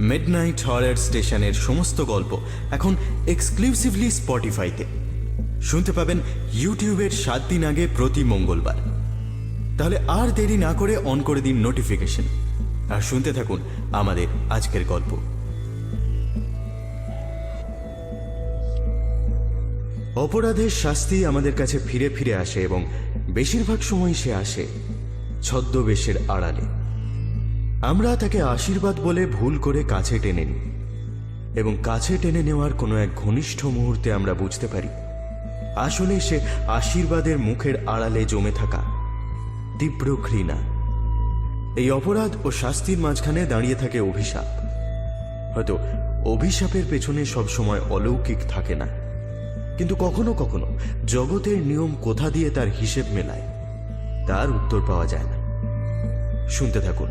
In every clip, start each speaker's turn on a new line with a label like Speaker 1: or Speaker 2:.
Speaker 1: Midnight হরার স্টেশনের সমস্ত গল্প এখন এক্সক্লুসিভলি স্পটিফাইতে শুনতে পাবেন ইউটিউবের সাত দিন আগে প্রতি মঙ্গলবার। তাহলে আর দেরি না করে অন করে দিন নোটিফিকেশন আর শুনতে থাকুন আমাদের আজকের গল্প। অপরাধের শাস্তি আমাদের কাছে ফিরে ফিরে আসে এবং বেশিরভাগ সময় সে আসে ছদ্মবেশের আড়ালে। আমরা তাকে আশীর্বাদ বলে ভুল করে কাছে টেনে নিই, এবং কাছে টেনে নেওয়ার কোনো এক ঘনিষ্ঠ মুহূর্তে আমরা বুঝতে পারি, আসলে সে আশীর্বাদের মুখের আড়ালে জমে থাকা তীব্র ঘৃণা। এই অপরাধ ও শাস্তির মাঝখানে দাঁড়িয়ে থাকে অভিশাপ। হয়তো অভিশাপের পেছনে সবসময় অলৌকিক থাকে না। কিন্তু কখনো কখনো জগতের নিয়ম কোথা দিয়ে তার হিসেব মেলায়, তার উত্তর পাওয়া যায় না। শুনতে থাকুন।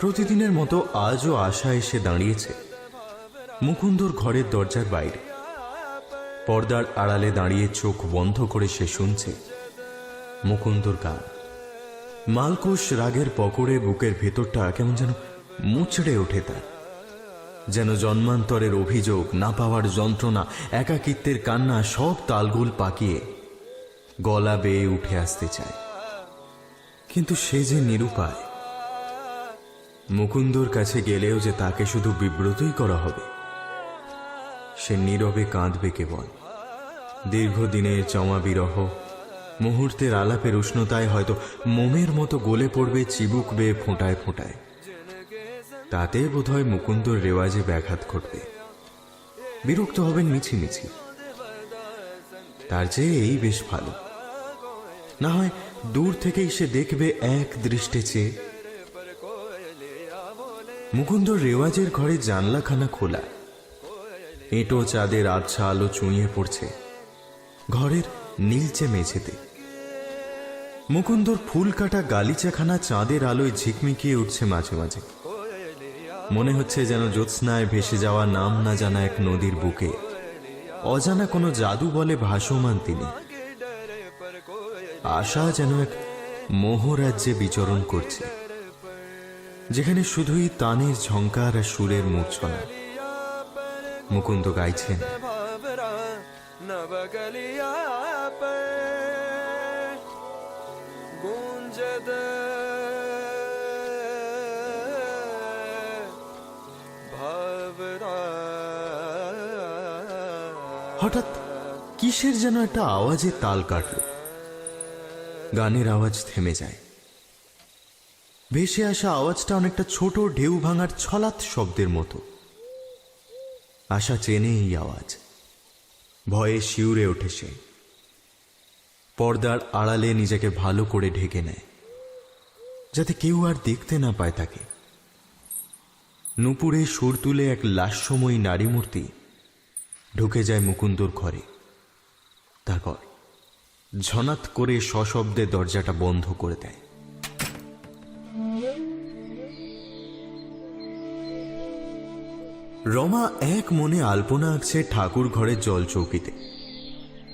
Speaker 1: প্রতিদিনের মতো আজও আশা এসে দাঁড়িয়েছে। মুকুন্দর ঘরের দরজার বাইরে। পর্দার আড়ালে দাঁড়িয়ে চোখ বন্ধ করে সে শুনছে মুকুন্দর গান। মালকুশ রাগের পকড়ে বুকের ভেতরটা কেমন যেন মুচড়ে ওঠে তার। যেন জন্মান্তরের অভিযোগ না পাওয়ার যন্ত্রণা, একাকিত্বের কান্না সব তালগোল পাকিয়ে গলা বেয়ে উঠে আসতে চায়। কিন্তু সে যে নিরুপায় মুকুন্দর কাছে গেলেও যে তাকে শুধু বিব্রতই করা হবে, সে নীরবে কাঁদবে কেবল। দীর্ঘদিনের চমা বিরহ, মুহূর্তের আলাপের উষ্ণতায় হয়তো মোমের মতো গলে পড়বে চিবুক বেয়ে ফোঁটায় ফোঁটায়। তাতে বোধহয় মুকুন্দর রেওয়াজে ব্যাঘাত ঘটবে। বিরক্ত হবেন মিছিমিছি তার চেয়ে এই বেশ ভালো। না হয় দূর থেকেই সে দেখবে এক দৃষ্টে চেয়ে মুকুন্দর রেওয়াজের ঘরে জানলাখানা খোলা। এঁটো চাঁদের আবছা আলো চুঁইয়ে পড়ছে ঘরের নীলচে মেঝেতে। মুকুন্দর ফুল কাটা গালিচাখানা চাঁদের আলোয় ঝিকমিকিয়ে উঠছে মাঝে মাঝে। মনে হচ্ছে যেন জ্যোৎস্নায় ভেসে যাওয়া নাম না জানা এক নদীর বুকে। অজানা কোনো জাদু বলে ভাসমান তিনি। আশা যেন এক মোহরাজ্যে বিচরণ করছে। যেখানে শুধুই তানের ঝঙ্কার আর সুরের মূর্ছনা মুকুন্দ গাইছেন, হঠাৎ কিসের যেন একটা আওয়াজে তাল কাটল। গানের আওয়াজ থেমে যায়। ভেসে আসা আওয়াজটা অনেকটা ছোট, ঢেউ ভাঙার ছলাৎ শব্দের মতো। আশা চেনে এই আওয়াজ। ভয়ে শিউরে ওঠে সে। পর্দার আড়ালে নিজেকে ভালো করে ঢেকে নেয়, যাতে কেউ আর দেখতে না পায় তাকে। নুপুরে সুর তুলে এক লাস্যময়ী নারী মূর্তি ঢুকে যায় মুকুন্দর ঘরে। তারপর ঝনাত করে সশব্দে দরজাটা বন্ধ করে দেয়। রমা এক মনে আলপনা আঁকছে ঠাকুর ঘরের জলচৌকিতে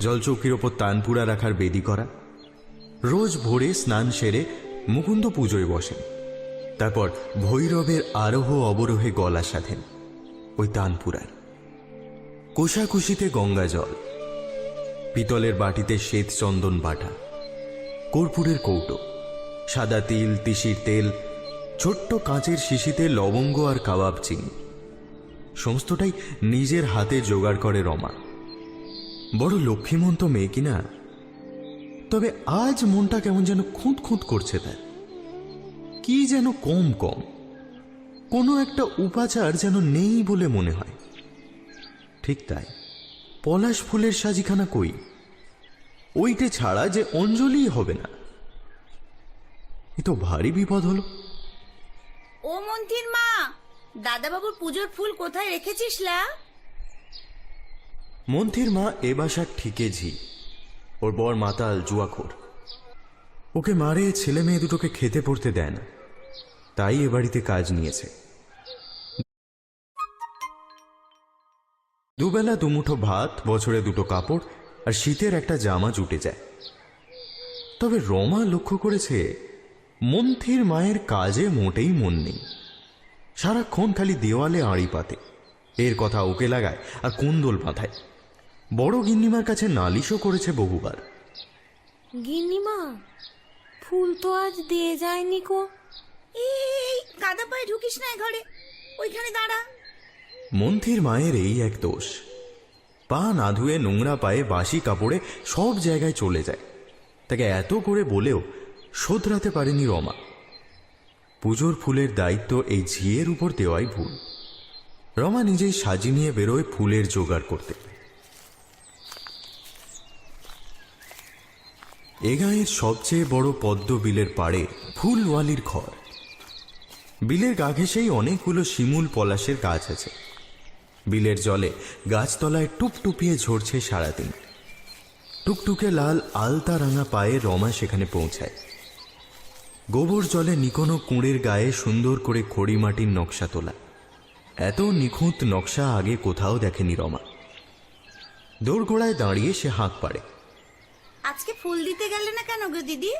Speaker 1: জলচৌকির ওপর তানপুরা রাখার বেদি করা। রোজ ভোরে স্নান সেরে মুকুন্দ পুজোয় বসেন। তারপর ভৈরবের আরোহ অবরোহে গলা সাধেন ওই তানপুরার। কোষাকুষিতে গঙ্গা জল, পিতলের বাটিতে শ্বেত চন্দন বাটা, কর্পূরের কৌটো, সাদা তিল, তিসির তেল, ছোট্ট কাঁচের শিশিতে লবঙ্গ আর কাবাব চিনি। সমস্তটাই নিজের হাতে জোগাড় করে রমা। বড় লক্ষ্মীমন্ত মেয়ে কিনা তবে আজ মনটা কেমন যেন খুঁত খুঁত করছে তার। কি যেন কম কম। কোনো একটা উপাচার যেন নেই বলে মনে হয়। ঠিক তাই। পলাশ ফুলের সাজিখানা কই? ওইটে ছাড়া যে অঞ্জলি হবে না। এ তো ভারী বিপদ হলো।
Speaker 2: ও মন্থির মা দাদাবাবুর পুজোর ফুল কোথায় রেখেছিস, লা?
Speaker 1: মন্থির মা এ বাসার ঠিকে ঝি ওর বর মাতাল জুয়াখোর। ওকে মারে ছেলে মেয়ে দুটোকে খেতে পড়তে দেয় না তাই এ বাড়িতে কাজ নিয়েছে। দুবেলা দুমুঠো ভাত, বছরে দুটো কাপড় আর শীতের একটা জামা জুটে যায়। তবে রমা লক্ষ্য করেছে মন্থির মায়ের কাজে মোটেই মন নেই। সারাক্ষণ খালি দেওয়ালে আড়ি পাতে। এর কথা ওকে লাগায় আর কুন্দল বাঁধায়। বড় গিন্নিমার কাছে নালিশও করেছে বহুবার।
Speaker 3: গিন্নিমা ফুল তো আজ দিয়ে যায়নি কো।
Speaker 2: এই কাদা পায়ে ঢুকিস না ঘরে। ওইখানে দাঁড়া।
Speaker 1: মন্থির মায়ের এই এক দোষ। পা না ধুয়ে নোংরা পায়ে বাসি কাপড়ে সব জায়গায় চলে যায়। তাকে এত করে বলেও শোধরাতে পারেনি রমা। পুজোর ফুলের দায়িত্ব এই ঝিয়ের উপর দেওয়াই ভুল। রমা নিজেই সাজি নিয়ে বেরোয় ফুলের জোগাড় করতে। এ গাঁয়ের সবচেয়ে বড় পদ্ম বিলের পাড়ে ফুলওয়ালির ঘর। বিলের গা ঘেঁষেই অনেকগুলো শিমুল পলাশের গাছ আছে। বিলের জলে গাছতলায় টুপটুপিয়ে ঝরছে সারাদিন। টুকটুকে লাল আলতা রাঙা পায়ে রমা সেখানে পৌঁছায়। গোবর জলে নিকোনো কুঁড়ের গায়ে সুন্দর করে খড়ি মাটির নকশা তোলা। এত নিখুঁত নকশা আগে কোথাও দেখেনি রমা। দোরগোড়ায় দাঁড়িয়ে সে হাঁক পাড়ে।
Speaker 2: আজকে ফুল দিতে গেলে না কেন গো দিদি?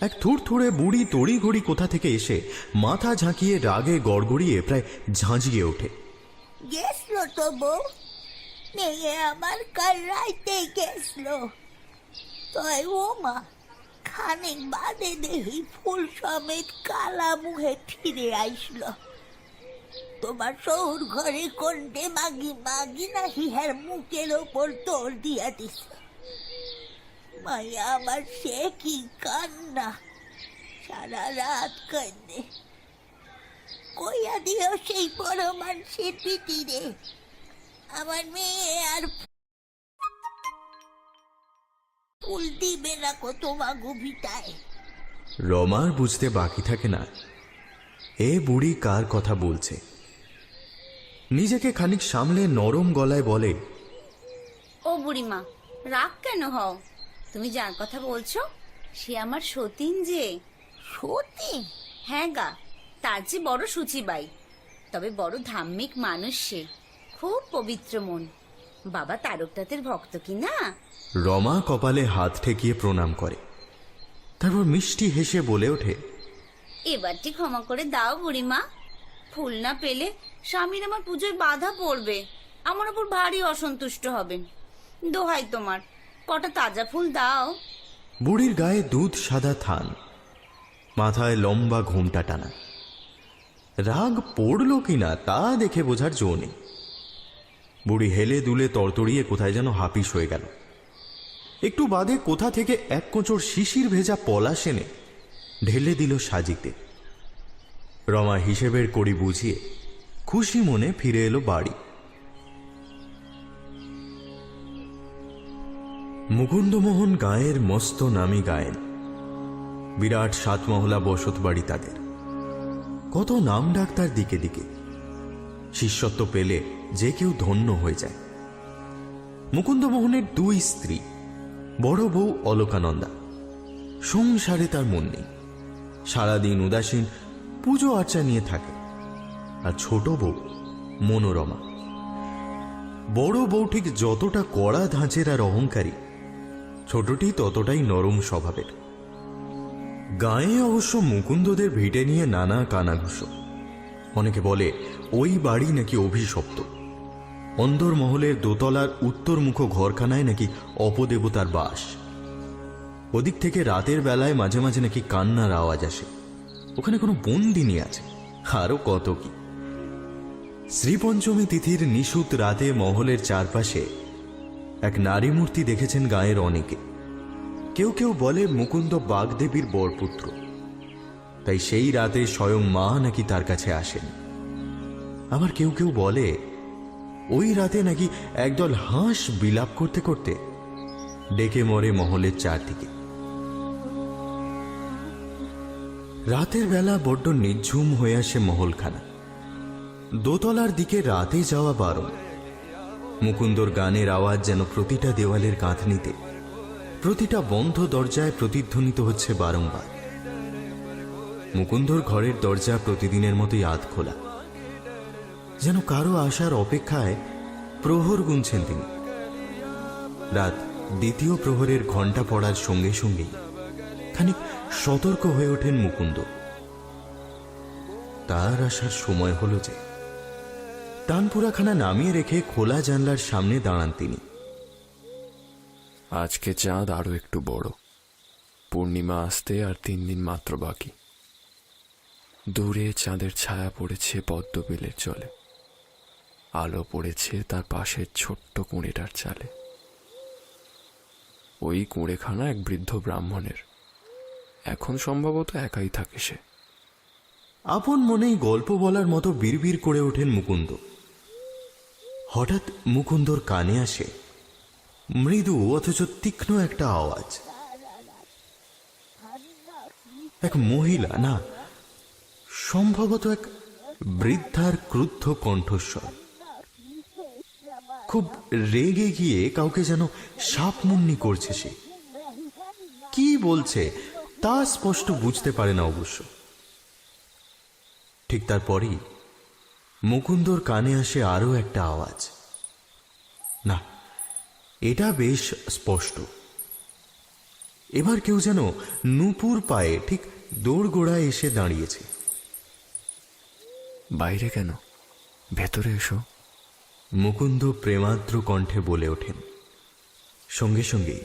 Speaker 1: এক থুড়থুড়ে বুড়ি তড়ি ঘড়ি কোথা থেকে এসে মাথা ঝাঁকিয়ে রাগে গড়গড়িয়ে প্রায় ঝাঁঝিয়ে ওঠে।
Speaker 4: গেছিল তো বউ মেয়ে আমার কাল রাইতে গেছিল তাই ও মা খানিক বাদে দেহি ফুল সমেত কালা মুখে ফিরে আইসলো তোমার শহর ঘরে কোনটে মাগি মাগি না হিহার মুখের ওপর তোর দিয়া দিস মায়া, আমার সে কি কান্না? সারা রাত কান্দে। কইয়া দিও সেই বড় মানুষের পিটি রে। আমার মেয়ে আর ভিটায়।
Speaker 1: রমার বুঝতে বাকি থাকে না। এ বুড়ি কার কথা বলছে? নিজেকে খানিক সামলে নরম গলায় বলে
Speaker 2: ও বুড়িমা রাগ কেন হও? তুমি যার কথা বলছো সে আমার সতীন যে।
Speaker 4: সত্যি
Speaker 2: হ্যাঁ গা তার যে বড় সুচিবাই। তবে বড় ধার্মিক মানুষ সে। খুব পবিত্র মন। বাবা তারকনাথের ভক্ত কি না?
Speaker 1: রমা কপালে হাত ঠেকিয়ে প্রণাম করে। তারপর মিষ্টি হেসে বলে ওঠে
Speaker 2: এবারটি ক্ষমা করে দাও বুড়িমা। ফুল না পেলে স্বামীর আমার পুজোয় বাধা পড়বে। আমার উপর ভারী অসন্তুষ্ট হবেন দোহাই তোমার কটা তাজা ফুল দাও।
Speaker 1: বুড়ির গায়ে দুধ সাদা থান মাথায় লম্বা ঘোমটা টানা। রাগ পড়ল কিনা তা দেখে বোঝার জো নেই। বুড়ি হেলে দুলে তরতরিয়ে কোথায় যেন হাপিস হয়ে গেল। একটু বাদে কোথা থেকে এক কোঁচড় শিশির ভেজা পলাশ এনে ঢেলে দিল সাজিতে। রমা হিসেবের করি বুঝিয়ে খুশি মনে ফিরে এলো বাড়ি। মুকুন্দমোহন গায়ের মস্ত নামি গায়েন। বিরাট সাতমহলা বসত বাড়ি তাদের। কত নাম ডাক তার দিকে দিকে। শিষ্যত্ব পেলে যে কেউ ধন্য হয়ে যায়। মুকুন্দমোহনের দুই স্ত্রী বড় বউ অলোকানন্দা। সংসারে তার মন নেই। সারাদিন উদাসীন পুজো আর্চা নিয়ে থাকে। আর ছোট বউ মনোরমা। বড় বউ ঠিক যতটা কড়া ধাঁচের আর অহংকারী, ছোটটি ততটাই নরম স্বভাবের। গায়ে অবশ্য মুকুন্দদের ভিটে নিয়ে নানা কানাঘুষো। অনেকে বলে, ওই বাড়ি নাকি অভিশপ্ত। অন্দর মহলের দোতলার উত্তরমুখ ঘরখানায় নাকি অপদেবতার বাস। ওদিক থেকে রাতের বেলায় মাঝে মাঝে নাকি কান্নার আওয়াজ আসে। ওখানে কোনো বন্দিনী আছে, আরও কত কি। শ্রীপঞ্চমী তিথির নিশুত রাতে মহলের চারপাশে এক নারী মূর্তি দেখেছেন গায়ের অনেকে। কেউ কেউ বলে মুকুন্দ বাগদেবীর বরপুত্র। তাই সেই রাতে স্বয়ং মা নাকি তার কাছে আসেন। আবার কেউ কেউ বলে ওই রাতে নাকি একদল হাঁস বিলাপ করতে করতে ডেকে মরে মহলের চারদিকে। রাতের বেলা বড্ড নিঝুম হয়ে আসে মহলখানা। দোতলার দিকে রাতে যাওয়া বারণ। মুকুন্দর গানের আওয়াজ যেন প্রতিটা দেওয়ালের কাঁথনিতে, প্রতিটা বন্ধ দরজায় প্রতিধ্বনিত হচ্ছে বারংবার। মুকুন্দর ঘরের দরজা প্রতিদিনের মতোই আধ খোলা যেন কারও আসার অপেক্ষায় প্রহর গুনছেন তিনি। রাত দ্বিতীয় প্রহরের ঘণ্টা পড়ার সঙ্গে সঙ্গেই খানিক সতর্ক হয়ে ওঠেন মুকুন্দ। তার আসার সময় হলো যে তানপুরাখানা নামিয়ে রেখে খোলা জানলার সামনে দাঁড়ান তিনি।
Speaker 5: আজকে চাঁদ আরও একটু বড়। পূর্ণিমা আসতে আর তিন দিন মাত্র বাকি। দূরে চাঁদের ছায়া পড়েছে পদ্মবিলের জলে। আলো পড়েছে তার পাশের ছোট্ট কুঁড়েটার চালে। ওই কুঁড়েখানা এক বৃদ্ধ ব্রাহ্মণের। এখন সম্ভবত একাই থাকে সে।
Speaker 1: আপন মনেই গল্প বলার মতো বিড়বিড় করে ওঠেন মুকুন্দ। হঠাৎ মুকুন্দর কানে আসে মৃদু অথচ তীক্ষ্ণ একটা আওয়াজ। এক মহিলা না, সম্ভবত এক বৃদ্ধার ক্রুদ্ধ কণ্ঠস্বর। খুব রেগে গিয়ে কাউকে যেন সাপমুন্নি করছে সে। কি বলছে, তা স্পষ্ট বুঝতে পারে না অবশ্য। ঠিক তারপরেই মুকুন্দর কানে আসে আরও একটা আওয়াজ। না, এটা বেশ স্পষ্ট। এবার কেউ যেন নুপুর পায়ে ঠিক দোড়গোড়ায় এসে দাঁড়িয়েছে।
Speaker 5: বাইরে কেন? ভেতরে এসো।
Speaker 1: মুকুন্দ প্রেমাদ্র কণ্ঠে বলে ওঠেন সঙ্গে সঙ্গে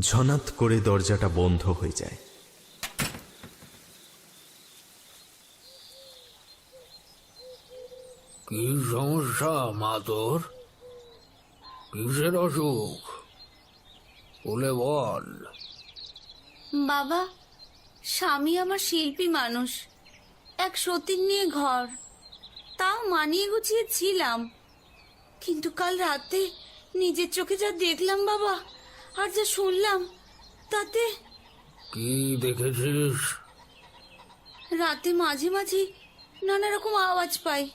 Speaker 1: ঝনাত করে দরজাটা বন্ধ হয়ে যায়।
Speaker 6: কি সমস্যা মা তোর কিসের অসুখ? বলে বল।
Speaker 2: বাবা স্বামী আমার শিল্পী মানুষ এক সতীর নিয়ে ঘর। তাও মানিয়ে গুছিয়ে ছিলাম কিন্তু কাল রাতে নিজের চোখে যা দেখলাম বাবা আর যা শুনলাম তাতে
Speaker 6: কি দেখেছিস?
Speaker 2: রাতে মাঝে মাঝে নানা রকম আওয়াজ পাই।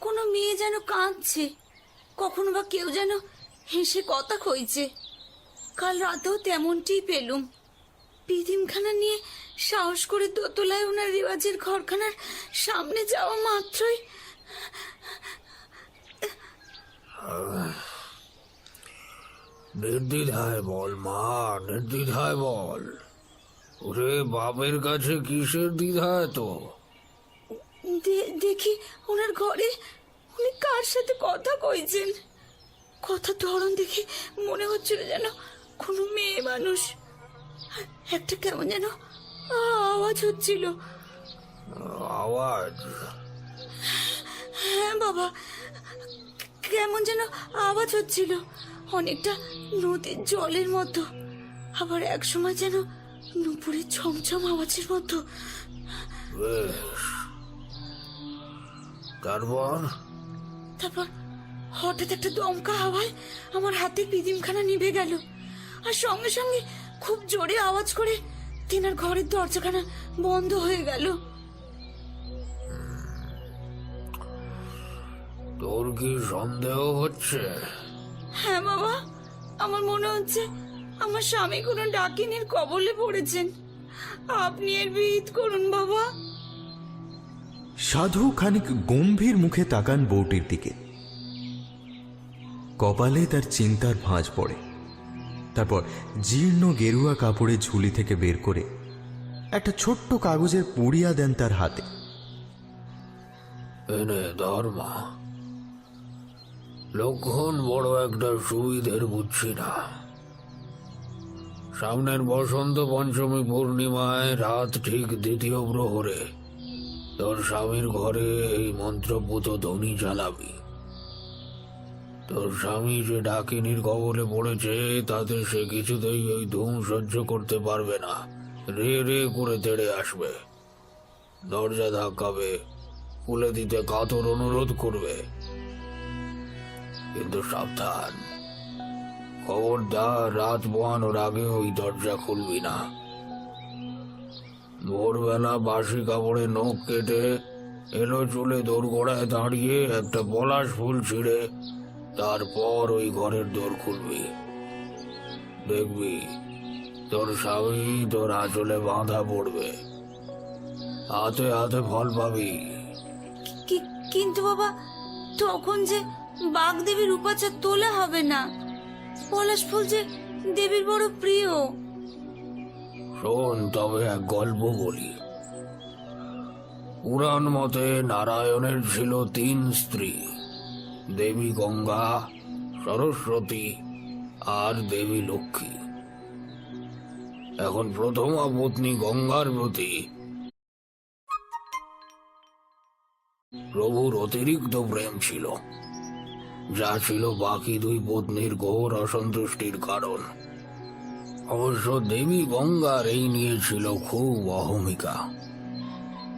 Speaker 2: কোনো মেয়ে যেন কাঁদছে কখনো বা কেউ যেন হেসে কথা কইছে। কাল রাতেও তেমনটিই পেলুম। পিদিমখানা নিয়ে সাহস করে দোতলায় ওনার রেওয়াজের ঘরখানার সামনে যাওয়া মাত্রই
Speaker 6: নির্দ্বিধায় বল মা নির্দ্বিধায় বল। ওরে বাপের কাছে কিসের দ্বিধায় তো?
Speaker 2: দেখি ওনার ঘরে উনি কার সাথে কথা কইছেন? কথা ধরন দেখে মনে হচ্ছিল যেন কোনো মেয়ে মানুষ। একটা কেমন যেন আওয়াজ হচ্ছিল।
Speaker 6: আওয়াজ?
Speaker 2: হ্যাঁ বাবা কেমন যেন আওয়াজ হচ্ছিল অনেকটা নদীর জলের মতো। আবার এক সময় যেন নুপুরের ছমছম আওয়াজের মতো।
Speaker 6: তারপর
Speaker 2: তারপর হঠাৎ একটা দমকা হাওয়ায় আমার হাতে পিদিমখানা নিভে গেল। আর সঙ্গে সঙ্গে খুব জোরে আওয়াজ করে তেনার ঘরের দরজাখানা বন্ধ হয়ে গেল।
Speaker 6: তোর কি সন্দেহ হচ্ছে।
Speaker 2: হ্যাঁ বাবা। আমার মনে হচ্ছে আমার স্বামী কোনো ডাকিনীর কবলে পড়েছেন। আপনি এর বিহিত করুন বাবা।
Speaker 1: সাধু খানিক গম্ভীর মুখে তাকান বউটির দিকে। কপালে তার চিন্তার ভাঁজ পড়ে। তারপর জীর্ণ গেরুয়া কাপড়ে ঝুলি থেকে বের করে একটা ছোট্ট কাগজের পুড়িয়া দেন তার হাতে।
Speaker 6: এনে ধর্মা লক্ষণ বড় একটা সুবিধের বুঝছি না। সামনের বসন্ত পঞ্চমী পূর্ণিমায় রাত ঠিক দ্বিতীয় প্রহরে তোর স্বামীর ঘরে এই মন্ত্রপুত ধ্বনি চালাবি। তোর স্বামী যে ডাকিনীর কবলে পড়েছে, তাতে সে কিছুতেই ওই ধুম সহ্য করতে পারবে না। রে রে করে তেড়ে আসবে। দরজা ধাক্কাবে খুলে দিতে কাতর অনুরোধ করবে। কিন্তু সাবধান। খবরদার রাত পোহানোর আগে ওই দরজা খুলবি না। ভোরবেলা বাসি কাপড়ে নখ কেটে এলো চুলে দোরগোড়ায় দাঁড়িয়ে একটা পলাশ ফুল ছিঁড়ে, তারপর ওই ঘরের দোর খুলবি। দেখবি, তোর স্বামী তোর আঁচলে বাঁধা পড়বে। হাতে হাতে ফল পাবি।
Speaker 2: কিন্তু বাবা, তখন যে বাঘ দেবীর উপাচার তোলা হবে না। পলাশ ফুল যে দেবীর বড় প্রিয়।
Speaker 6: শোন তবে এক গল্প বলি। পুরাণ মতে নারায়ণের ছিল তিন স্ত্রী, দেবী গঙ্গা, সরস্বতী আর দেবী লক্ষ্মী। এখন প্রথমা পত্নী গঙ্গার প্রতি প্রভুর অতিরিক্ত প্রেম ছিল। যা ছিল বাকি দুই পত্নীর ঘোর অসন্তুষ্টির কারণ। অবশ্য দেবী গঙ্গার এই নিয়ে ছিল খুব অহমিকা।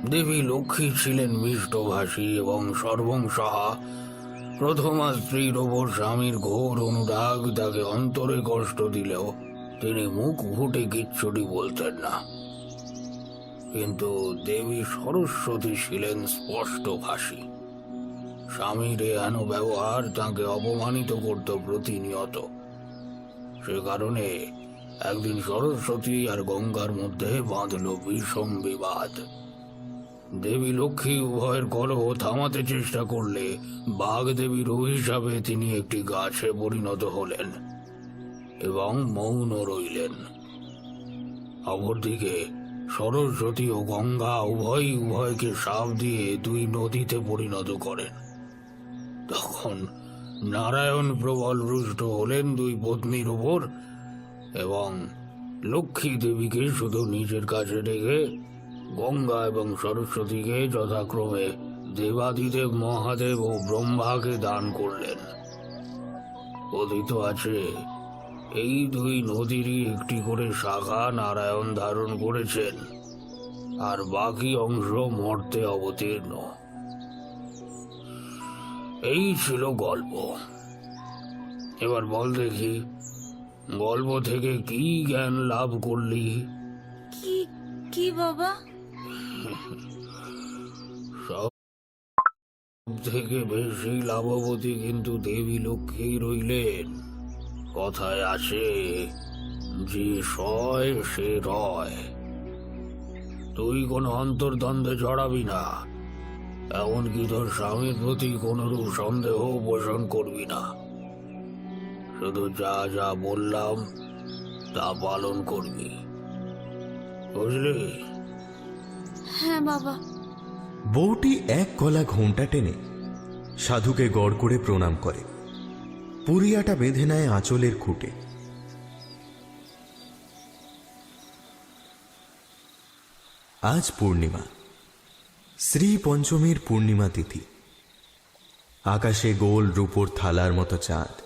Speaker 6: দেবী লক্ষ্মী ছিলেন মিষ্টভাষী এবং সর্বংসহা। প্রথমা স্ত্রীর ওপর স্বামীর ঘোর অনুরাগ তাকে অন্তরে কষ্ট দিলেও তিনি মুখ ফুটে কিচ্ছুটি বলতেন না। কিন্তু দেবী সরস্বতী ছিলেন স্পষ্টভাষী। স্বামীর এহেন ব্যবহার তাকে অপমানিত করত প্রতিনিয়ত। সে কারণে একদিন সরস্বতী আর গঙ্গার মধ্যে বাঁধল বিষম বিবাদ। দেবী লক্ষ্মী উভয়ের কলহ থামাতে চেষ্টা করলে বাঘ দেবীর অভিশাপে তিনি একটি গাছে পরিণত হলেন এবং মৌন রইলেন। অপরদিকে সরস্বতী ও গঙ্গা উভয়ই উভয়কে সাপ দিয়ে দুই নদীতে পরিণত করেন। তখন নারায়ণ প্রবল রুষ্ট হলেন দুই পত্নীর ওপর এবং লক্ষ্মী দেবীকে শুধু নিজের কাছে রেখে গঙ্গা এবং সরস্বতীকে যথাক্রমে দেবাদিদেব মহাদেব ও ব্রহ্মাকে দান করলেন। কথিত আছে, এই দুই নদীরই একটি করে শাখা নারায়ণ ধারণ করেছেন, আর বাকি অংশ মর্তে অবতীর্ণ। এই ছিল গল্প। এবার বল দেখি গল্প থেকে কি জ্ঞান লাভ করলি?
Speaker 2: কি কি বাবা?
Speaker 6: সব থেকে বেশি লাভবতী কিন্তু দেবী লক্ষ্মী রইলেন। কথায় আছে যে সয় সে রয়। তুই কোনো অন্তর্দ্বন্দ্বে জড়াবি না। এমনকি তোর স্বামীর প্রতি কোনোরূপ সন্দেহ পোষণ করবি না। শুধু যা যা বললাম তা পালন করবি। বুঝলি?
Speaker 2: হ্যাঁ বাবা।
Speaker 1: বউটি এক গলা ঘোমটা টেনে সাধুকে গড় করে প্রণাম করে। পুরিয়াটা বেঁধে নেয় আঁচলের খুঁটে। আজ পূর্ণিমা। শ্রী পঞ্চমীর পূর্ণিমা তিথি। আকাশে গোল রূপোর থালার মতো চাঁদ।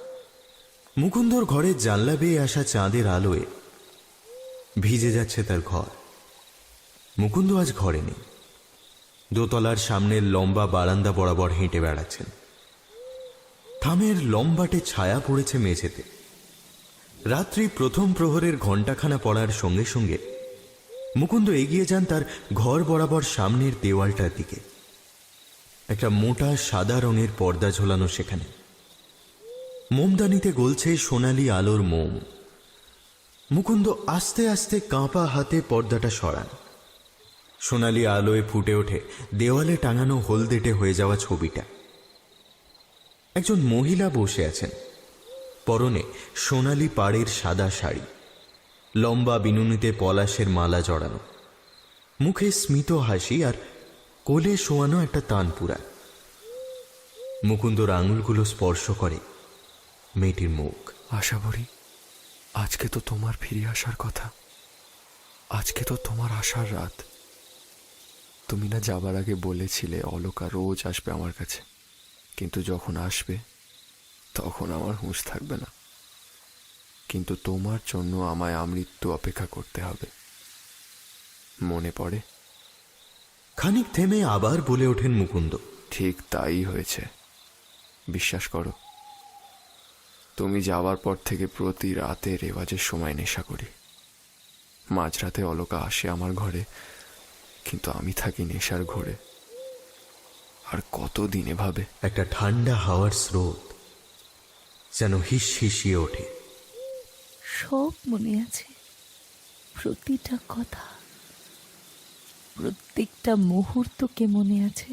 Speaker 1: মুকুন্দর ঘরের জানলা বেয়ে আসা চাঁদের আলোয় ভিজে যাচ্ছে তার ঘর। মুকুন্দ আজ ঘরে নেই। দোতলার সামনের লম্বা বারান্দা বরাবর হেঁটে বেড়াচ্ছেন। থামের লম্বাটে ছায়া পড়েছে মেঝেতে। রাত্রি প্রথম প্রহরের ঘণ্টাখানা পড়ার সঙ্গে সঙ্গে মুকুন্দ এগিয়ে যান তার ঘর বরাবর সামনের দেওয়ালটার দিকে। একটা মোটা সাদা রঙের পর্দা ঝোলানো সেখানে। মোমদানিতে গলছে সোনালি আলোর মোম। মুকুন্দ আস্তে আস্তে কাঁপা হাতে পর্দাটা সরান। সোনালি আলোয় ফুটে ওঠে দেওয়ালে টাঙানো হলদেটে হয়ে যাওয়া ছবিটা। একজন মহিলা বসে আছেন। পরনে সোনালি পাড়ের সাদা শাড়ি। লম্বা বিনুনিতে পলাশের মালা জড়ানো। মুখে স্মিত হাসি আর কোলে শোয়ানো একটা তানপুরা। মুকুন্দর আঙুলগুলো স্পর্শ করে মেয়েটির মুখ।
Speaker 5: আশা করি আজকে তো তোমার ফিরে আসার কথা। আজকে তো তোমার আসার রাত। তুমি না যাবার আগে বলেছিলে অলকা রোজ আসবে আমার কাছে। কিন্তু যখন আসবে, তখন আমার হুঁশ থাকবে না। কিন্তু তোমার জন্য আমায় আমৃত্যু অপেক্ষা করতে হবে। মনে পড়ে?
Speaker 1: খানিক থেমে আবার বলে ওঠেন মুকুন্দ।
Speaker 5: ঠিক তাই হয়েছে। বিশ্বাস করো তুমি যাওয়ার পর থেকে প্রতি রাতে রেওয়াজের সময় নেশা করি। মাঝরাতে অলকা আসে আমার ঘরে কিন্তু আমি থাকি নেশার ঘরে। আর কত কতদিন এভাবে?
Speaker 1: একটা ঠান্ডা হাওয়ার স্রোত যেন হিস হিসিয়ে ওঠে।
Speaker 7: সব মনে আছে। প্রতিটা কথা প্রত্যেকটা মুহূর্তকে মনে আছে?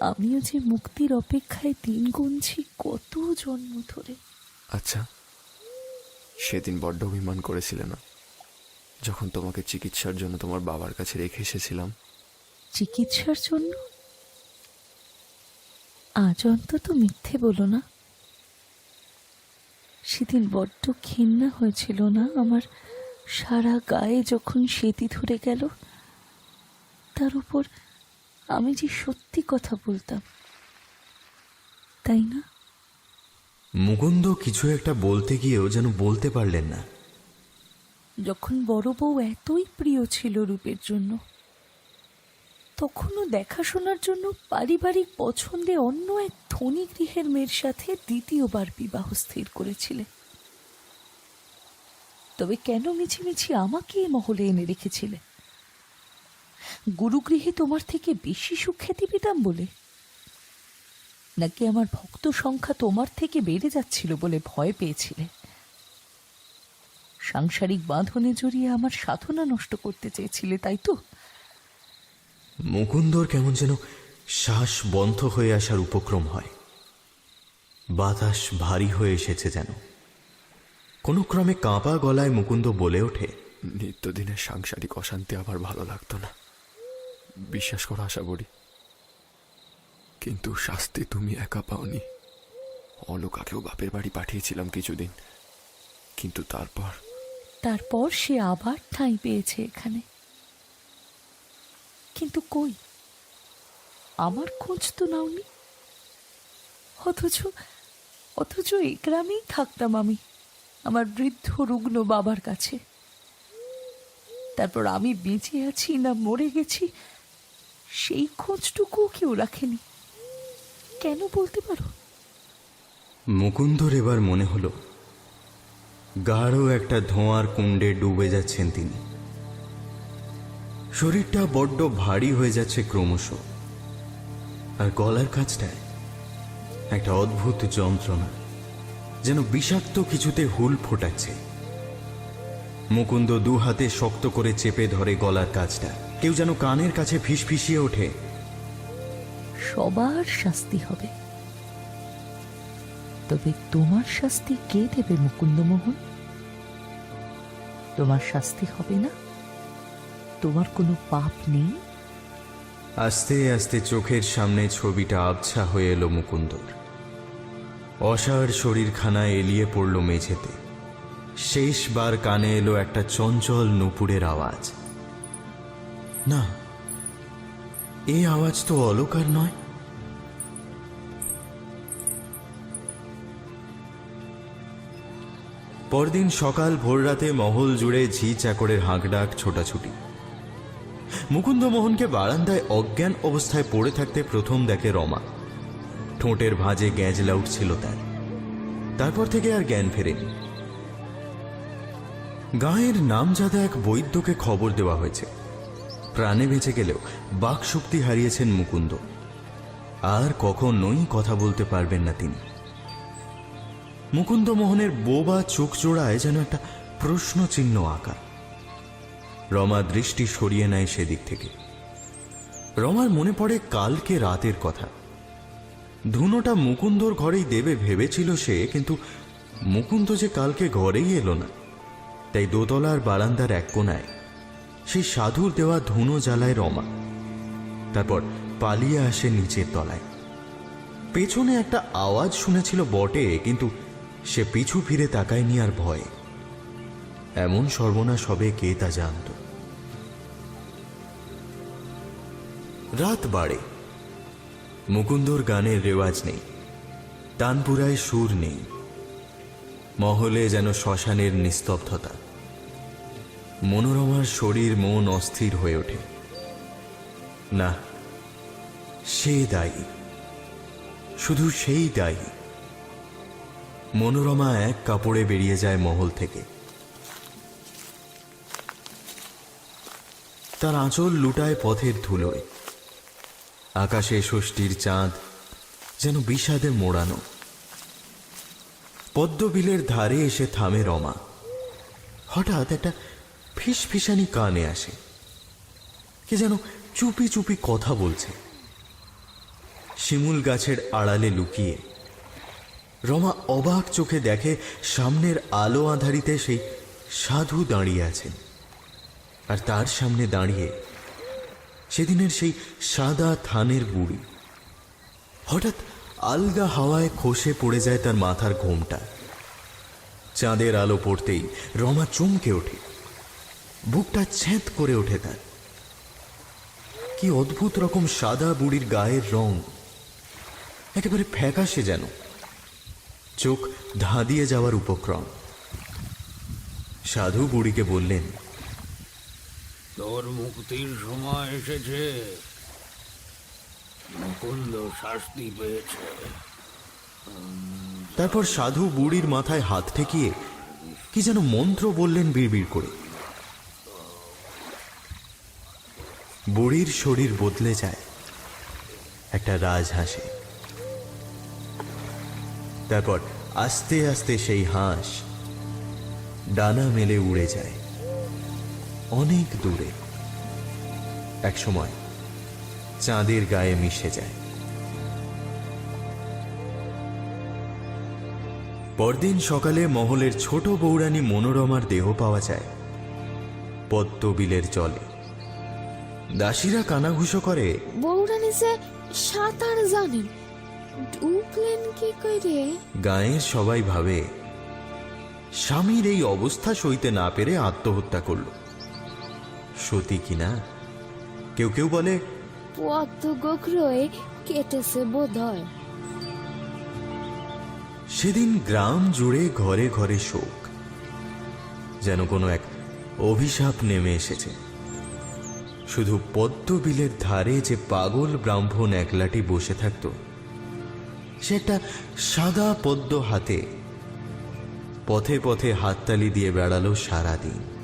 Speaker 7: আমিও যে মুক্তির অপেক্ষায় দিন গুনছি কত জন্ম ধরে।
Speaker 5: আচ্ছা সেদিন বড্ড অভিমান করেছিলে না? যখন তোমাকে চিকিৎসার জন্য তোমার বাবার কাছে রেখে এসেছিলাম।
Speaker 7: চিকিৎসার জন্য? আজ অন্তত মিথ্যে বলো না। সেদিন বড্ড ঘৃণা হয়েছিল না আমার? সারা গায়ে যখন সেতি ধরে গেল তার উপর আমি যে সত্যি কথা বলতাম তাই না?
Speaker 1: মুকুন্দ কিছু একটা বলতে গিয়েও যেন বলতে পারলেন না।
Speaker 7: যখন বড় বউ এতই প্রিয় ছিল রূপের জন্য তখনও দেখাশোনার জন্য পারিবারিক পছন্দে অন্য এক ধনী গৃহের মেয়ের সাথে দ্বিতীয়বার বিবাহ স্থির করেছিলে তবে কেন মিছিমিছি আমাকে এ মহলে এনে রেখেছিলে গুরুগৃহে তোমার থেকে বেশি সুখ্যাতি পেতাম বলে? নাকি আমার ভক্ত সংখ্যা তোমার থেকে বেড়ে যাচ্ছিল বলে ভয় পেয়েছিলে? সাংসারিক বাঁধনে জড়িয়ে আমার সাধনা নষ্ট করতে চেয়েছিলে, তাই তো?
Speaker 1: মুকুন্দর কেমন যেন শ্বাস বন্ধ হয়ে আসার উপক্রম হয়। বাতাস ভারী হয়ে এসেছে যেন। কোনো ক্রমে কাঁপা গলায় মুকুন্দ বলে ওঠে
Speaker 5: নিত্যদিনের সাংসারিক অশান্তি আবার ভালো লাগতো না। বিশ্বাস করো আশা করি। কিন্তু শাস্তি তুমি একা পাওনি। অলোকাকেও বাপের বাড়ি পাঠিয়েছিলাম কিছুদিন। কিন্তু তারপর
Speaker 7: তারপর সে আবার ঠাঁই পেয়েছে এখানে। কিন্তু কই? আমার খোঁজ তো নাওনি। অথচ অথচ এই গ্রামেই থাকতাম আমি, আমার বৃদ্ধ রুগ্ন বাবার কাছে। তারপর আমি বেঁচে আছি না মরে গেছি, সেই খোঁজটুকুও কেউ রাখেনি। কেন বলতে পারো?
Speaker 1: মুকুন্দর এবার মনে হলো, গাঢ় একটা ধোঁয়ার কুণ্ডে ডুবে যাচ্ছেন তিনি। শরীরটা বড্ড ভারী হয়ে যাচ্ছে ক্রমশ। আর গলার কাছটায় একটা অদ্ভুত যন্ত্রণা, যেন বিষাক্ত কিছুতে হুল ফোটাচ্ছে। মুকুন্দ দু হাতে শক্ত করে চেপে ধরে গলার কাজটা। কেউ যেন কানের কাছে ফিসফিসিয়ে ওঠে।
Speaker 7: সবার শাস্তি হবে। তবে তোমার শাস্তি কে দেবে মুকুন্দমোহন? তোমার শাস্তি হবে না? তোমার কোনো পাপ নেই?
Speaker 1: আস্তে আস্তে চোখের সামনে ছবিটা আবছা হয়ে এলো মুকুন্দর। অসার শরীরখানা এলিয়ে পড়ল মেঝেতে। শেষবার কানে এলো একটা চঞ্চল নুপুরের আওয়াজ। না এই আওয়াজ তো অলকার নয়। পরদিন সকাল ভোররাতে মহল জুড়ে ঝি চাকরের হাঁকডাক ছোটাছুটি। মুকুন্দ মোহনকে বারান্দায় অজ্ঞান অবস্থায় পড়ে থাকতে প্রথম দেখে রমা। ঠোঁটের ভাঁজে গ্যাঁজলা উঠছিল তার। তারপর থেকে আর জ্ঞান ফেরেনি। গাঁয়ের নামজাদা এক বৈদ্যকে খবর দেওয়া হয়েছে। প্রাণে বেঁচে গেলেও বাকশক্তি হারিয়েছেন মুকুন্দ। আর কখনোই কথা বলতে পারবেন না তিনি। মুকুন্দ মোহনের বোবা চোখ জোড়ায় যেন একটা প্রশ্ন চিহ্ন আঁকা। রমা দৃষ্টি সরিয়ে নেয় সেদিক থেকে। রমার মনে পড়ে কালকে রাতের কথা। ধুনোটা মুকুন্দর ঘরেই দেবে ভেবেছিল সে, কিন্তু মুকুন্দ যে কালকে ঘরেই এলো না। তাই দোতলার বারান্দার এক কোনায় সেই সাধুর দেওয়া ধুনো জ্বালায় রমা। তারপর পালিয়ে আসে নিচের তলায়। পেছনে একটা আওয়াজ শুনেছিল বটে, কিন্তু সে পিছু ফিরে তাকায়নি আর ভয়ে। এমন সর্বনাশ হবে কে তা জানত। রাত বাড়ে। মুকুন্দর গানের রেওয়াজ নেই। তানপুরায় সুর নেই। মহলে যেন শ্মশানের নিস্তব্ধতা। মনোরমার শরীর মন অস্থির হয়ে ওঠে। না, সে দায়ী। শুধু সেই দায়ী। মনোরমা এক কাপড়ে বেরিয়ে যায় মহল থেকে। তার আঁচল লুটায় পথের ধুলোয়। আকাশে ষষ্ঠীর চাঁদ যেন বিষাদে মোড়ানো। পদ্মবিলের ধারে এসে থামে রমা। হঠাৎ একটা ফিসফিসানি কানে আসে। কে যেন চুপি চুপি কথা বলছে। শিমুল গাছের আড়ালে লুকিয়ে। রমা অবাক চোখে দেখে সামনের আলো আধারিতে সেই সাধু দাঁড়িয়ে আছেন। আর তার সামনে দাঁড়িয়ে সেদিনের সেই সাদা থানের বুড়ি হঠাৎ আলগা হাওয়ায় খসে পড়ে যায় তার মাথার ঘোমটা। চাঁদের আলো পড়তেই রমা চমকে ওঠে। বুকটা ছ্যাঁত করে ওঠে তার। কি অদ্ভুত রকম সাদা বুড়ির গায়ের রং। একেবারে ফ্যাকাশে যেন। চোখ ধাঁধিয়ে যাওয়ার উপক্রম। সাধু বুড়িকে বললেন
Speaker 6: তোর মুক্তির সময় এসেছে। মুকুন্দ শাস্তি পেয়েছে।
Speaker 1: তারপর সাধু বুড়ির মাথায় হাত ঠেকিয়ে কি যেন মন্ত্র বললেন বিড়বিড় করে। বুড়ির শরীর বদলে যায়, একটা রাজ রাজহাঁসে তারপর আস্তে আস্তে সেই হাঁস ডানা মেলে উড়ে যায়, অনেক দূরে। একসময় চাঁদের গায়ে মিশে যায়। পরদিন সকালে মহলের ছোট বৌরানী মনোরমার দেহ পাওয়া যায় পদ্মবিলের জলে। দাসীরা কানাঘুষো করে
Speaker 3: বৌরানি যে সাঁতার জানেন ডুবলেন কি করে?
Speaker 1: গায়ের সবাই ভাবে স্বামীর এই অবস্থা সইতে না পেরে আত্মহত্যা করল। সতী কিনা কেউ কেউ বলে
Speaker 3: পদ্ম কেটেছে বোধ হয়
Speaker 1: সেদিন গ্রাম জুড়ে ঘরে ঘরে শোক যেন কোনো এক অভিশাপ নেমে এসেছে। শুধু পদ্মবিলের ধারে যে পাগল ব্রাহ্মণ একলাটি বসে থাকত সে একটা সাদা পদ্ম হাতে পথে পথে হাততালি দিয়ে বেড়ালো সারাদিন।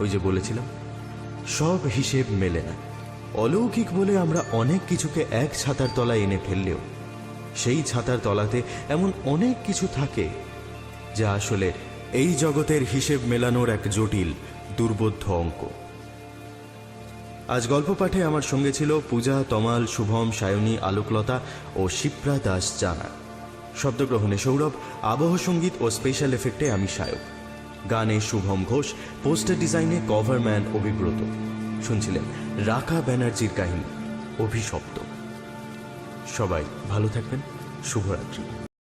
Speaker 1: ওই যে বলেছিলাম, সব হিসেব মেলে না। অলৌকিক বলে আমরা অনেক কিছুকে এক ছাতার তলায় এনে ফেললেও, সেই ছাতার তলাতে এমন অনেক কিছু থাকে যা আসলে এই জগতের হিসেব মেলানোর এক জটিল, দুর্বোধ্য অঙ্ক। আজ গল্প পাঠে আমার সঙ্গে ছিল পূজা, তমাল, শুভম, সায়নী, আলোকলতা ও শিপ্রা দাস জানা। শব্দগ্রহণে সৌরভ, আবহ সংগীত ও স্পেশাল এফেক্টে আমি সায়ক। গানে শুভম ঘোষ, পোস্টার ডিজাইনে কভারম্যান অভিব্রত। শুনছিলেন রাখা ব্যানার্জির কাহিনী, অভিশপ্ত। সবাই ভালো থাকবেন, শুভরাত্রি।